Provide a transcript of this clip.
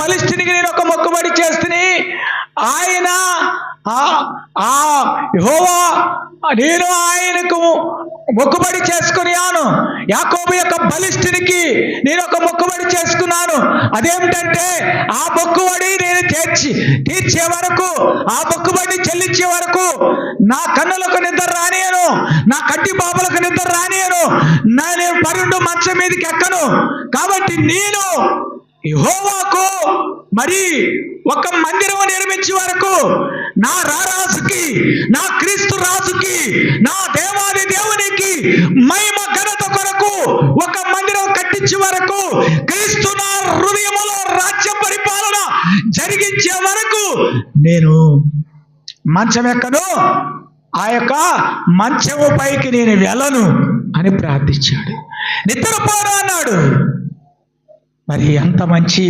బలిష్ఠునికి నేను ఒక మొక్కుబడి చేస్తుని. ఆయన ఆ- నేను ఆయనకు మొక్కుబడి చేసుకున్నాను యాకోబు యొక్క బలిష్ఠునికి నేను ఒక మొక్కుబడి చేసుకున్నాను. అదేమిటంటే ఆ మొక్కుబడి నేను తీర్చి తీర్చే వరకు ఆ మొక్కుబడి చెల్లించే వరకు నా కన్నులకు నిద్ర రానియను నా కంటి బాబులకు నిద్ర రానియను. నా నేను పరుండు మంచం మీదకి ఎక్కను. కాబట్టి నేను యహోవాకు మరి ఒక మందిరం నిర్మించే వరకు నా రారాజుకి నా క్రీస్తు రాజుకి నా దేవాది దేవునికి మహిమ ఘనత కొరకు ఒక మందిరం కట్టించే వరకు క్రీస్తు నా హృదయములో రాజ్య పరిపాలన జరిగించే వరకు నేను మంచం ఎక్కను ఆ యొక్క మంచము పైకి నేను వెళ్ళను అని ప్రార్థించాడు. నిద్రపోరా అన్నాడు మరి అంత మంచి